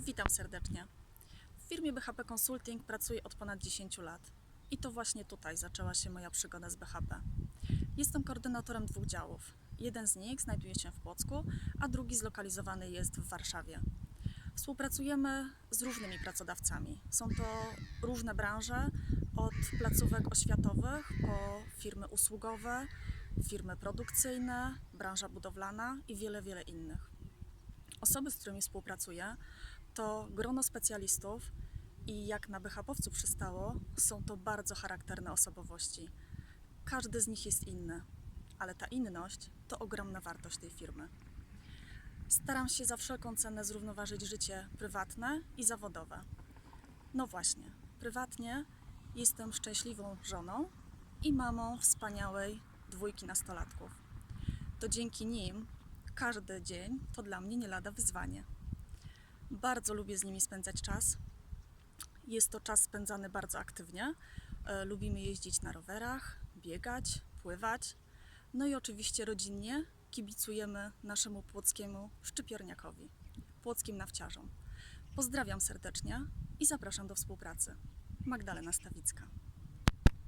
Witam serdecznie. W firmie BHP Consulting pracuję od ponad 10 lat. I to właśnie tutaj zaczęła się moja przygoda z BHP. Jestem koordynatorem dwóch działów. Jeden z nich znajduje się w Płocku, a drugi zlokalizowany jest w Warszawie. Współpracujemy z różnymi pracodawcami. Są to różne branże, od placówek oświatowych po firmy usługowe, firmy produkcyjne, branża budowlana i wiele, wiele innych. Osoby, z którymi współpracuję, to grono specjalistów i jak na BHP-owcu przystało, są to bardzo charakterne osobowości. Każdy z nich jest inny, ale ta inność to ogromna wartość tej firmy. Staram się za wszelką cenę zrównoważyć życie prywatne i zawodowe. No właśnie, prywatnie jestem szczęśliwą żoną i mamą wspaniałej dwójki nastolatków. To dzięki nim każdy dzień to dla mnie nie lada wyzwanie. Bardzo lubię z nimi spędzać czas. Jest to czas spędzany bardzo aktywnie. E, Lubimy jeździć na rowerach, biegać, pływać. No i oczywiście rodzinnie kibicujemy naszemu płockiemu szczypiorniakowi, płockim nawciarzom. Pozdrawiam serdecznie i zapraszam do współpracy. Magdalena Stawicka.